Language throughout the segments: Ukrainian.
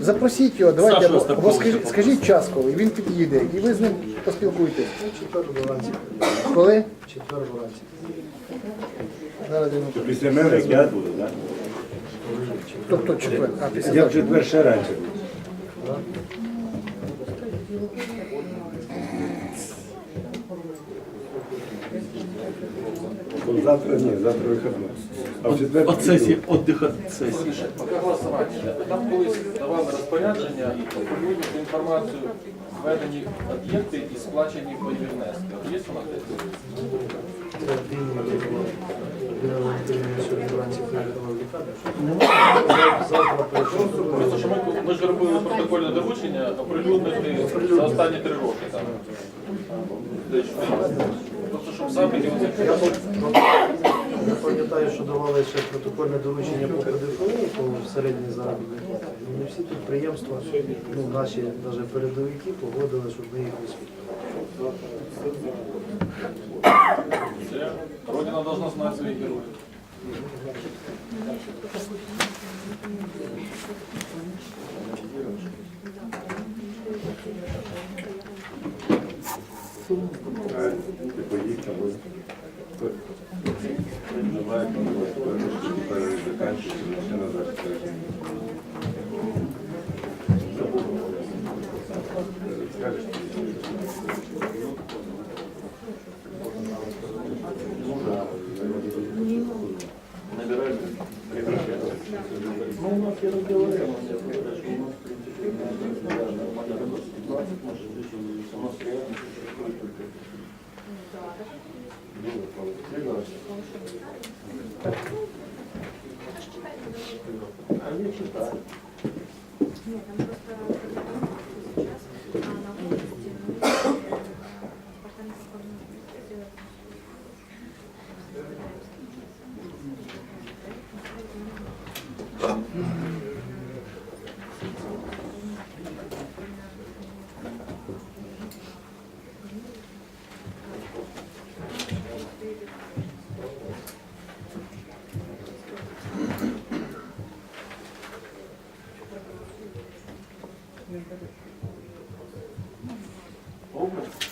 Запросіть його, давайте Сашу або, скажіть, скажіть час, коли він під'їде, і ви з ним поспілкуєтесь. Четвер вранці. Коли? Четвер вранці. Зараз він. Після мене як я буду, так? Тобто четвер. А, після Я в завтра. четвер ще раніше буду. Завтра ні, завтра вихідно. А в четвер От сесії, от сесії. Поки голосування. Там колись давали розпорядження оприлюднити інформацію, введені об'єкти і сплачені бойові внески. От Є вона. Просто що ми, ми ж робили протокольне доручення оприлюднити за останні три роки. Там. Просто щоб в запиті оце Я пам'ятаю, що давали ще протокольне доручення по ПДФО, по середній заробітній платі. Не всі підприємства, ну, наші навіть передовики погодили, щоб ми їх висвітлили. Все. Родина должна знати своїх героїв. А, ти поїхав, А я читаю. Thank you. Скажешь?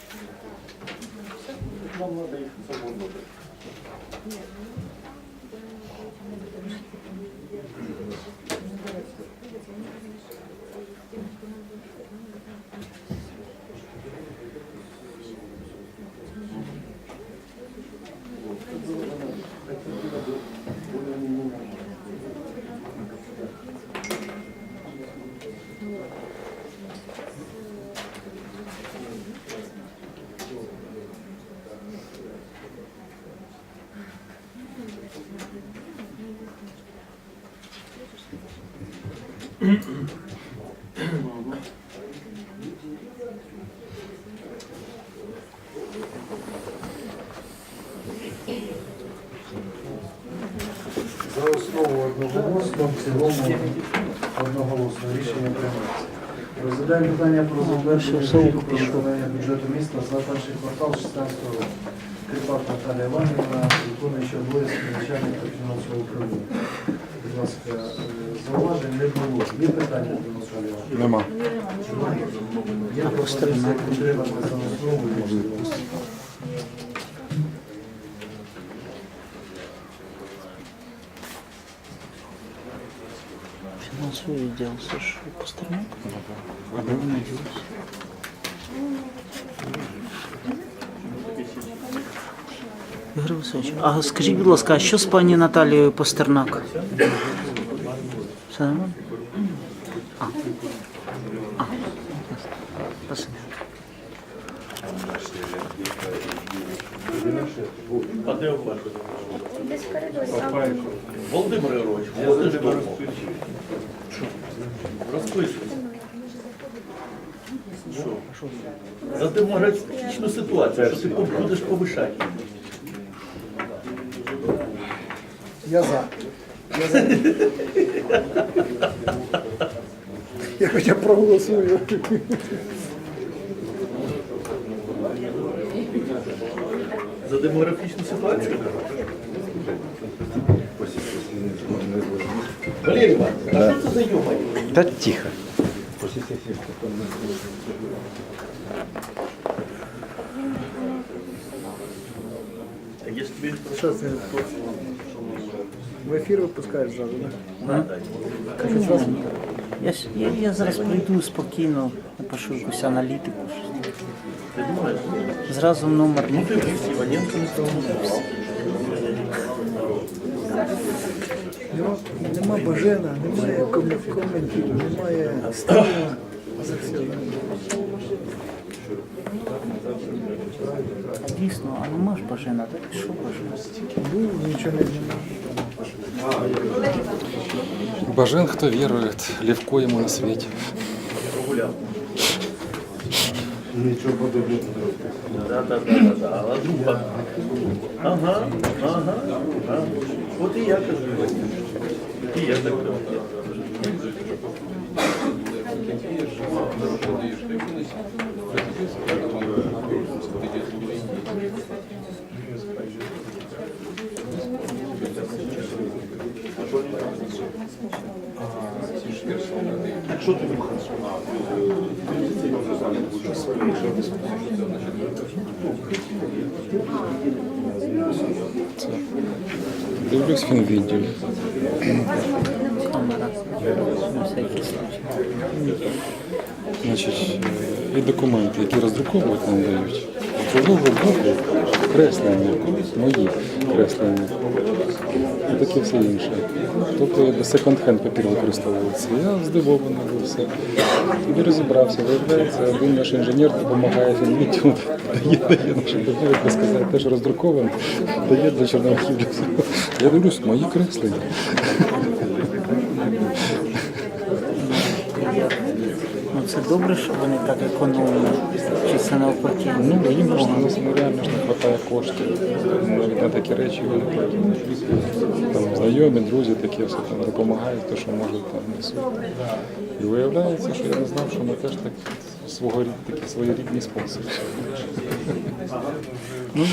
За основу одноголосно, в цілому одноголосно рішення приймається. Розглядаємо питання про про виконання бюджету міста за перший квартал 2016 року. Кріпак Наталія Іванівна, виконуюча обов'язки начальника фінансового управління. Будь ласка, е, зауважень не було. Є питання до Іванівни? Нема. Є пропозиція підтримати за основу і в цілому. Финансовый отдел, слушай, Пастернак? Надеюсь. Ігор Васильович, а скажіть, будь ласка, а що з пані Наталією Пастернак? Все нормально? А. А. Спасибо. А де ваш? Десь в коридорі. Володимир Герович, Я ходиш за тебе дома? розключив. Розписуй. Що? За демографічну ситуацію, що ти будеш повишати. Я за. Я за. Я хоча б проголосую. За демографічну ситуацію. Не. Валерій Іванович, а що це за йомай? Та тихо. А якщо тобі Що це? В ефір випускаєш зразу, так? Я, ж- я, я зараз прийду спокійно, напишу якусь аналітику. щось. Зразу номер. Ну ти Іваненко не спомнив. Нема, нема Бажена, немає ком- коментів, немає стану. Це все. А дійсно, а нема ж бажана, так що бажана? Був, нічого не знімав. Бажен, кто верует, легко ему на свете. Прогуляв. Нічого подобного. Да, да, да, да, да. А друга? Ага, ага, ага. От і я кажу. І я так кажу. Що ти думаєш? Дивлюсь фінвідео. На. Значить, і документи, які роздруковують, нам дають. Одного боку креслення, мої креслення. І все інше. Тобто якби секонд-хенд папір використовується. Я здивований був все. Тоді розібрався. Виявляється, один наш інженер допомагає фінвідео, дає, дає наш папір, як сказати, теж роздрукований, дає для чорновиків. для. Я дивлюсь, мої креслення. Ну це добре, що вони так економно. Це навпаки? Ну, їм ну, реально ж не вистачає коштів. Навіть на такі речі вони там знайомі, друзі такі все там допомагають, то що можуть там несуть. І виявляється, що я не знав, що ми теж так свого такі своєрідні спонсори. Ну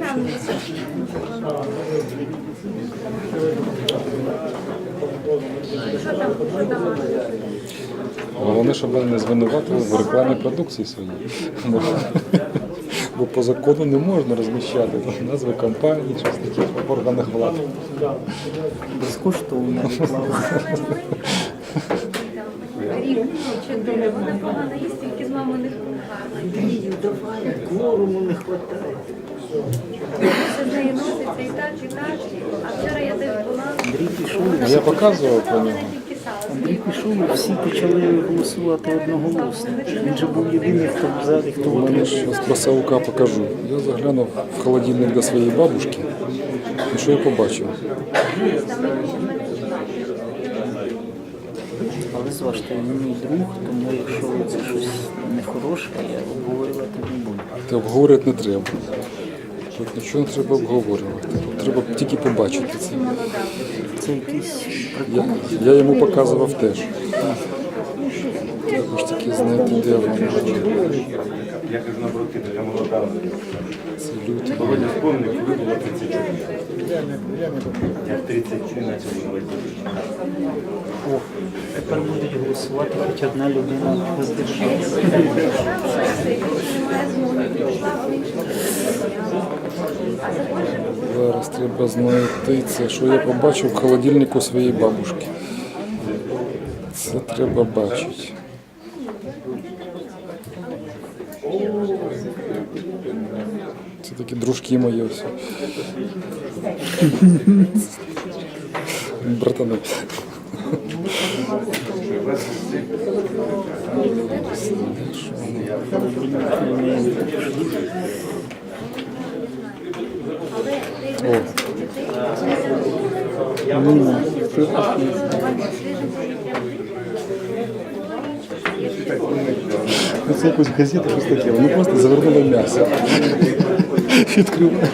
так. Головне, щоб вони не звинуватили в рекламі продукції своєї. Бо, бо по закону не можна розміщати назви компаній, щось таке в органах влади. Безкоштовно реклама. Вона погано їсть, тільки з Андрію, давай, кворуму не вистачає. Це з нею носиться і так, і так. А вчора я теж була. А я показував про нього. І всі почали голосувати одноголосно. Він же був єдиний, хто в залі, хто утримав. зараз про Саука покажу. Я заглянув в холодильник до своєї бабушки. І що я побачив? Але зважте, він мій друг, тому якщо це щось нехороше, я обговорювати не буду. Ти обговорювати не треба. Тут нічого не треба обговорювати. Тут треба тільки побачити це. Це якийсь Я, я йому показував теж. Треба ж таки знайти, де воно. Я кажу, наоборот, ти така молода. Володя вспомнив, коли було 34. Я я в 33 почав говорити. О, тепер будуть голосувати хоч одна людина воздержалася. Зараз треба знайти це, що я побачив в холодильнику своєї бабушки. Це треба бачити. такі дружки мої ось. Братани. Ніна, хто такий? Ну, це якусь газету, щось таке. Вони просто завернули м'ясо. Відкриваю.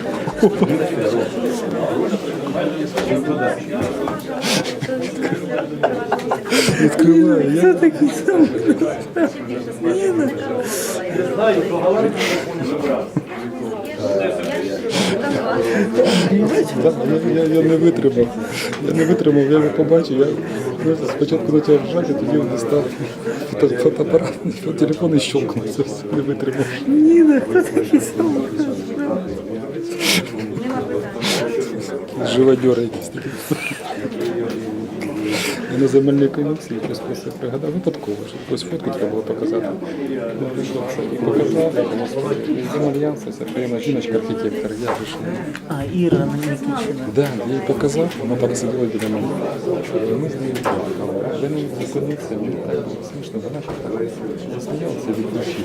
Відкриваю. Я... такий самий. Да, я, я, я не витримав. Я не витримав, я його побачив. Я просто спочатку почав ржати, тоді він став фото, фотоапарат, телефон і щелкнувся, все, не витримав. Ні, ну хто такий сам? Нема питань. Живодьори якісь. Я на земельній комісії щось про це пригадав випадково, що якусь фотку треба було показати. Я прийшов і показав, земельянці, це приємна жіночка, архітектор, я вийшов. А, Іра Нікічина. Да, я їй показав, вона так сиділа біля мене. І ми з нею плакали. Я не міг зупинитися, мені так було смішно, вона ще так засміялася від душі.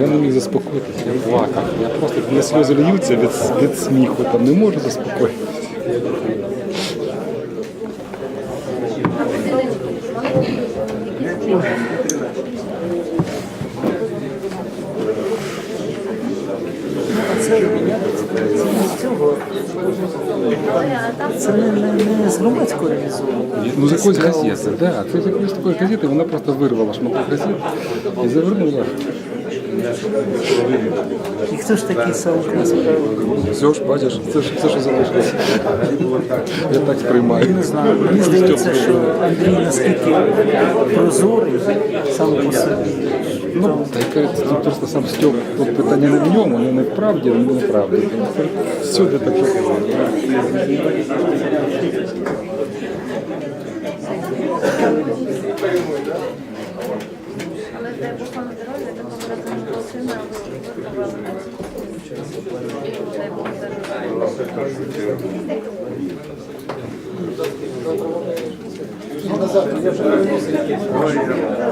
Я не міг заспокоїтися, я плакав. Я просто мене сльози льються від, від сміху, там не можу заспокоїтися. Це, це не з цього. Це не, громадського реалізовано. Ну, з якоїсь газети, да. Це якоїсь такої газети, вона просто вирвала шматок газет і завернула. І хто ж такий Саук насправді? Все ж, бачиш, це ж все, що залишилося. Я так сприймаю. Не знаю. Мені здається, що Андрій наскільки прозорий сам по собі. Ну, та яка тут просто сам Стьоп, тут питання не в ньому, не в правді, не в неправді. Всюди таке. Але це буквально здоров'я, тому разом з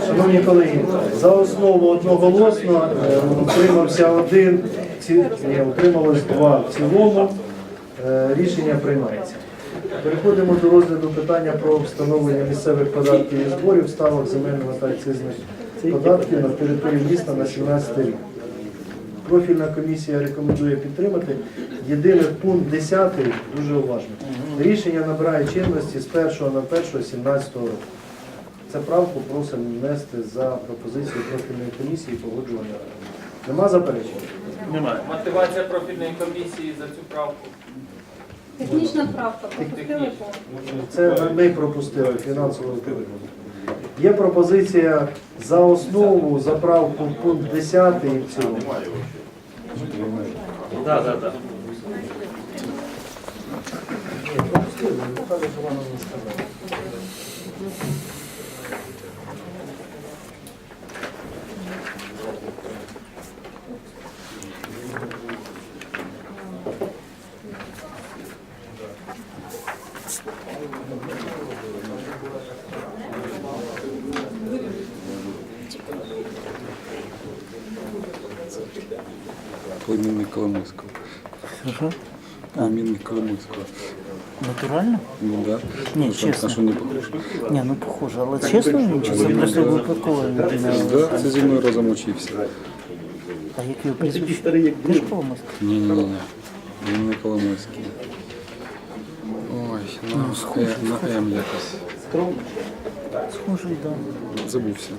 Шановні колеги, за основу одноголосно е, утримався один, ні, утрималось два в цілому. Е, Рішення приймається. Переходимо до розгляду питання про встановлення місцевих податків і зборів, ставок земельного та акцизних податків на території міста на 17 рік. Профільна комісія рекомендує підтримати. Єдиний пункт 10 дуже уважно. Рішення набирає чинності з 1 на 1 17 року. Це правку просимо внести за пропозицією профільної комісії погоджування. Нема заперечень? Немає. Мотивація профільної комісії за цю правку. Технічна правка, пропустили повністю. Це ми пропустили фінансову відповідь. Є пропозиція за основу, за правку в пункт 10 і в цілому. Так, так, так. Племінник Коломойського. Що? Племінник Коломойського. Натурально? Ну да. Ні, А що- чесно. А що не похоже? Ні, ну похоже, але чесно, він чи це просто випадково людина? Да, це зі мною разом учився. А як його прізвище? Теж Коломойська? Ні, ні, ні, ні. Він не Коломойський. Ой, ну, е, на М якось. Схожий, так. Забувся.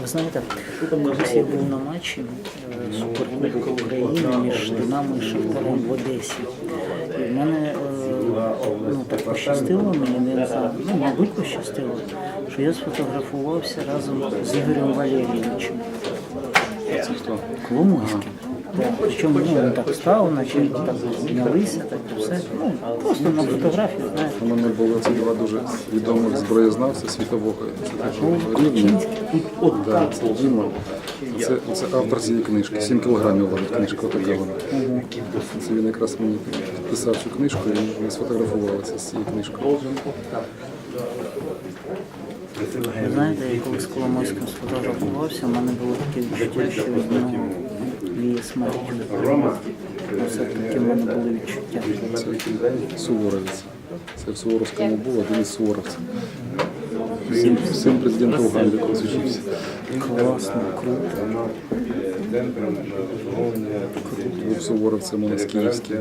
Ви знаєте, колись я був на матчі е, Суперкубку України між Динамо і Шахтарем в Одесі. І в мене е, ну, так пощастило, мені не знаю, ну, мабуть, пощастило, що я сфотографувався разом з Ігорем Валерійовичем. Це хто? Коломойським. Так, Причому ну, він так став, наче так знялися, так і все. Ну, просто на фотографії, знаєте. У мене були ці два дуже відомих зброєзнавця світового це рівня. Да, це Діма. Це, це автор цієї книжки. 7 кілограмів важить книжка, отака вона. Це він якраз мені підписав цю книжку і ми сфотографувалися з цією книжкою. Ви знаєте, я коли з Коломойським сфотографувався, в мене було таке відчуття, що від нього віє смерті. Ну, Все-таки в мене були відчуття. Суворовець. Це в Суворовському був один із суворовців. Син, син президента Уганди учився. Класно, круто. Був суворовцем у нас київський.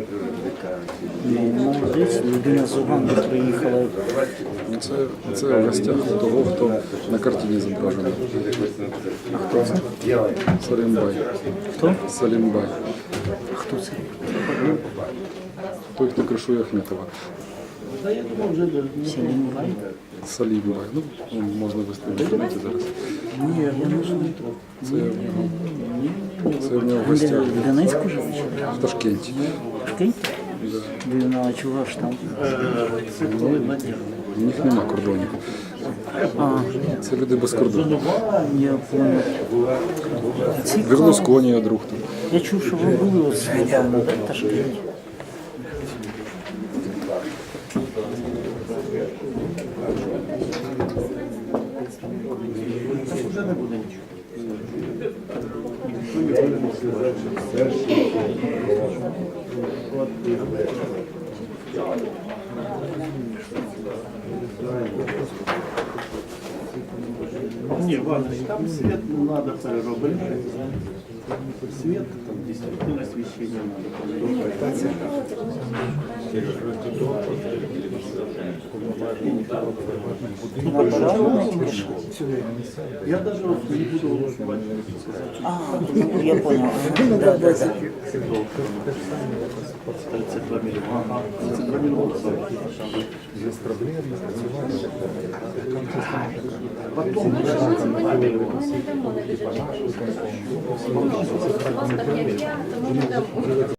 Ну, молодець, людина з Уганди приїхала. Ну, Це, це в гостях у того, хто на картині зображений. Хто це? Салімбай. Хто? Салімбай. Хто це? Той, хто кришує Ахметова. Та я думав, вже? Салімбай. Ну, можна вести в зараз. Ні, я не знаю. Це, це в нього в гостях в Донецьку живе? в Ташкенті. В Ташкенті? Він чого ж там? У них нема кордонів. А, Це люди без кордонів. я понял. Цікаво. Берлусконі, друг там. Я чув, що ви були в Ташкенті. Вже не буде нічого. Ні, Ваня, там свет переробити. Свет, там действительно Я даже не буду голосовать. Ну, я понял. Да, да, да. 32 миллиона. 32 миллиона. Потом, Ми ж ми не дамо. Будь ласка, 5 тому не дамо. যাব